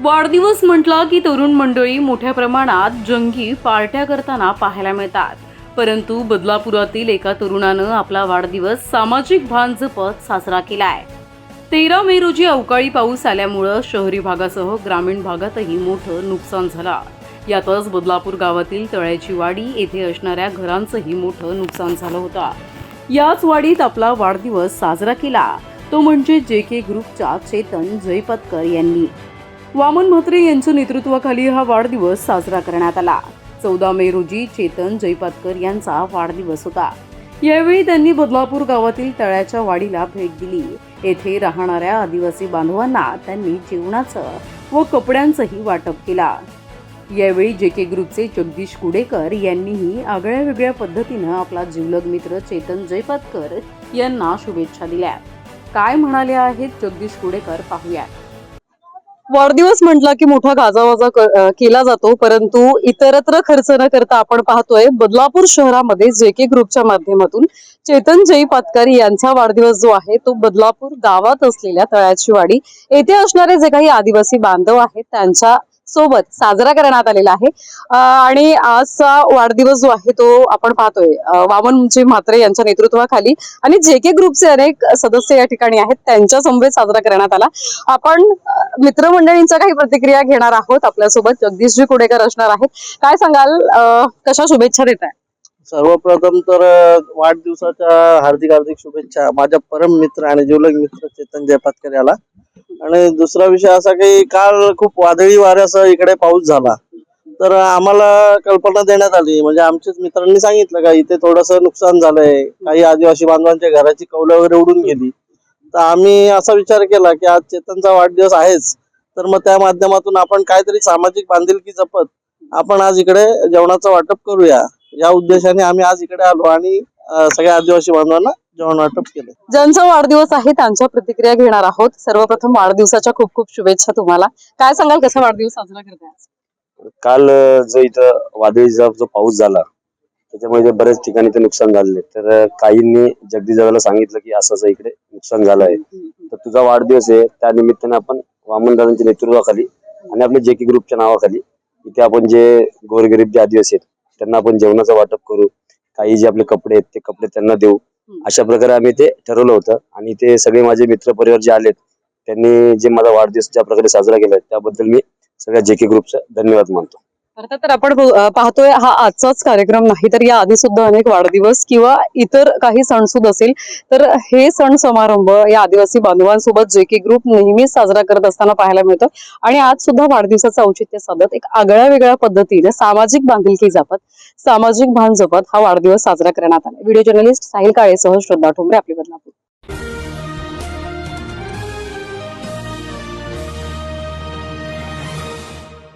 वाढदिवस म्हटला की तरुण मंडळी मोठ्या प्रमाणात जंगी पार्ट्या करताना पाहायला मिळतात. परंतु बदलापुरातील एका तरुणानं आपला वाढदिवस सामाजिक भान जपत साजरा केलाय. तेरा मे रोजी अवकाळी पाऊस आल्यामुळं शहरी भागासह ग्रामीण भागातही मोठं नुकसान झालं. यातच बदलापूर गावातील तळ्याची वाडी येथे असणाऱ्या घरांचंही मोठं नुकसान झालं होतं. याच वाडीत आपला वाढदिवस साजरा केला. तो म्हणजे जे के ग्रुपच्या चेतन जयपतकर यांनी. वामन म्हात्रे यांच्या नेतृत्वाखाली हा वाढदिवस साजरा करण्यात आला. चौदा मे रोजी चेतन जयपातकर यांचा वाढदिवस होता. यावेळी त्यांनी बदलापूर गावातील तळ्याच्या वाडीला भेट दिली. येथे राहणाऱ्या आदिवासी बांधवांना त्यांनी जेवणाचं व कपड्यांचंही वाटप केला. यावेळी जे के ग्रुपचे जगदीश कुडेकर यांनीही आगळ्या वेगळ्या पद्धतीनं आपला जीवलग मित्र चेतन जयपातकर यांना शुभेच्छा दिल्या. काय म्हणाले आहेत जगदीश कुडेकर पाहूया वाढदिवस म्हटला की मोठा गाजावाजा केला जातो परंतु इतरत्र खर्च न करता आपण पाहतोय बदलापूर शहरामध्ये जे के ग्रुपच्या माध्यमातून चेतन जयी पातकरी यांचा वाढदिवस जो आहे तो बदलापूर गावात असलेल्या तळ्याची वाडी. येथे असणारे जे काही आदिवासी बांधव आहेत त्यांच्या सोबत साजरा करण्यात आलेला आहे. आणि आजचा वाढदिवस जो आहे तो आपण पाहतोय. वामन वामनजी म्हात्रे यांच्या नेतृत्वाखाली आणि जे के ग्रुपचे अनेक सदस्य या ठिकाणी आहेत त्यांच्या समवेत साजरा करण्यात आला. आपण मित्रमंडळींच्या काही प्रतिक्रिया घेणार आहोत. आपल्यासोबत जगदीशजी कुडेकर असणार आहेत. काय सांगाल? कशा शुभेच्छा देत आहे सर्वप्रथम तर वाढदिवसाच्या हार्दिक हार्दिक शुभेच्छा. माझ्या परम मित्र आणि जिवलग मित्र चेतन जयपातकर याला. आणि दुसरा विषय असा की काल खूप वादळी वाऱ्यासह इकडे पाऊस झाला. तर आम्हाला कल्पना देण्यात आली. म्हणजे आमच्याच मित्रांनी सांगितलं का इथे थोडस नुकसान झालंय. काही आदिवासी बांधवांच्या घराची कौलं वगैरे उडून गेली. तर आम्ही असा विचार केला की आज चेतनचा वाढदिवस आहेच. तर मग त्या माध्यमातून आपण काहीतरी सामाजिक बांधिलकी जपत आपण आज इकडे जेवणाचं वाटप करूया. या उद्देशाने आम्ही आज इकडे आलो आणि सगळ्या आदिवासी बांधवांना जेवण वाटप केले ज्यांचा वाढदिवस आहे त्यांच्या प्रतिक्रिया घेणार आहोत. सर्वप्रथम वाढदिवसाच्या खूप खूप शुभेच्छा तुम्हाला. काय सांगाल कसा वाढदिवस साजरा करताय आज? काल अ, जो इथं वादळीचा जो पाऊस झाला त्याच्यामुळे जे बऱ्याच ठिकाणी ते नुकसान झालेले. तर अ, काहींनी जगदीश दादाला सांगितलं की असं असं इकडे नुकसान झालं आहे तर तुझा वाढदिवस आहे. त्या निमित्ताने आपण वामन दादांच्या नेतृत्वाखाली आणि आपल्या जे के ग्रुपच्या नावाखाली इथे आपण जे गोरगरीब जे आदिवासी आहेत त्यांना आपण जेवणाचं वाटप करू. काही जे आपले कपडे आहेत ते कपडे त्यांना देऊ. अशा प्रकारे आम्ही ते ठरवलं होतं. आणि ते सगळे माझे मित्र परिवार जे आलेत त्यांनी जे माझा वाढदिवस ज्या प्रकारे साजरा केला त्याबद्दल मी सगळ्या जे के ग्रुपचा धन्यवाद मानतो. अर्थात तर आपण पाहतोय हा आजचाच कार्यक्रम नाही तर या आधी सुद्धा अनेक वाढदिवस किंवा इतर काही सणसूद असेल तर हे सण समारंभ या आदिवासी बांधवांसोबत जे के ग्रुप नेहमीच साजरा करत असताना पाहायला मिळतं. आणि आज सुद्धा वाढदिवसाचं औचित्य साधत एक आगळ्या वेगळ्या पद्धतीने सामाजिक बांधिलकी जपत सामाजिक भान जपत हा वाढदिवस साजरा करण्यात आला. व्हिडिओ जर्नलिस्ट साहिल काळेसह श्रद्धा ठोंबरे आपली बदलापूर.